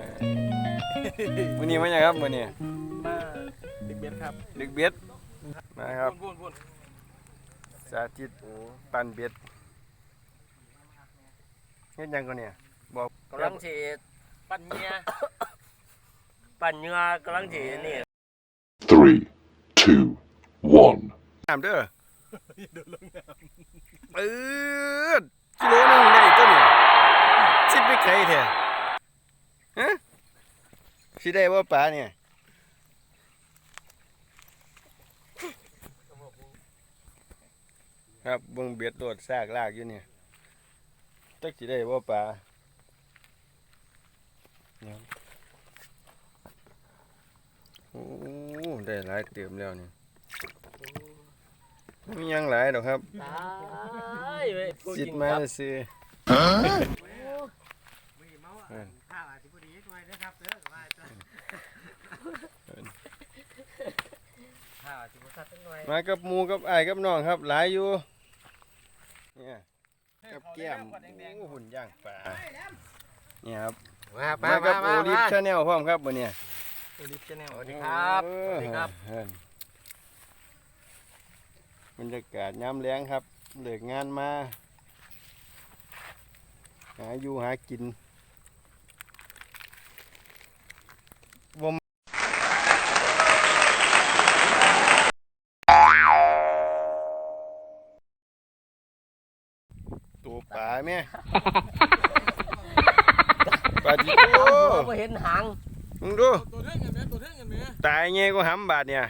ครับมื้อนี้มาหยังครับมื้อนี้มาดึกเบ็ดครับดึกเบ็ดมาครับพูนพูนสาธิตปั่นเบ็ดเฮ็ดหยังก่อนเนี่ยบอกกำลังสิปั้นเมียปั่นเหงื่อกำลังสินี่ Three, two, one. น้ำเด้อเดินลงน้ปื๊ดกิโลหนึงได้ตัวเนี่ยสิไปไกลแท้ฮะ สิได้บ่ปลาเนี่ยครับเบิ่งเบ็ดโดดซากลากอยู่เนี่ยจักสิได้บ่ปลาเนี่ยโอ้ได้หลายเติมแล้วนี่มีหยังหลายดอกครับตายเว้ยผู้จิหตญิงมาครับซื้อข้าว สิบ่ซัดจักหน่อยมากับหมูกับอ้ายกับน้องครับ หลายอยู่เนี่ยำกับแก้มโอ้หุ่นย่างปลาเนี่ยครับมามามากับมาโอลิฟมาชาแนลพร้อมครับวันนี้โอลิฟชาแนลสวัสดีครับเออสวัสดีครับ เออบรรยากาศยามแล้งครับเลิกงานมา หาอยู่หากินว ปลาแม่ปลาดิโอบ่เห็นหางมึงดูตัวเท่งกันไหมตัวเท่งกันไหมตายไงก็หำบาดเนี่ย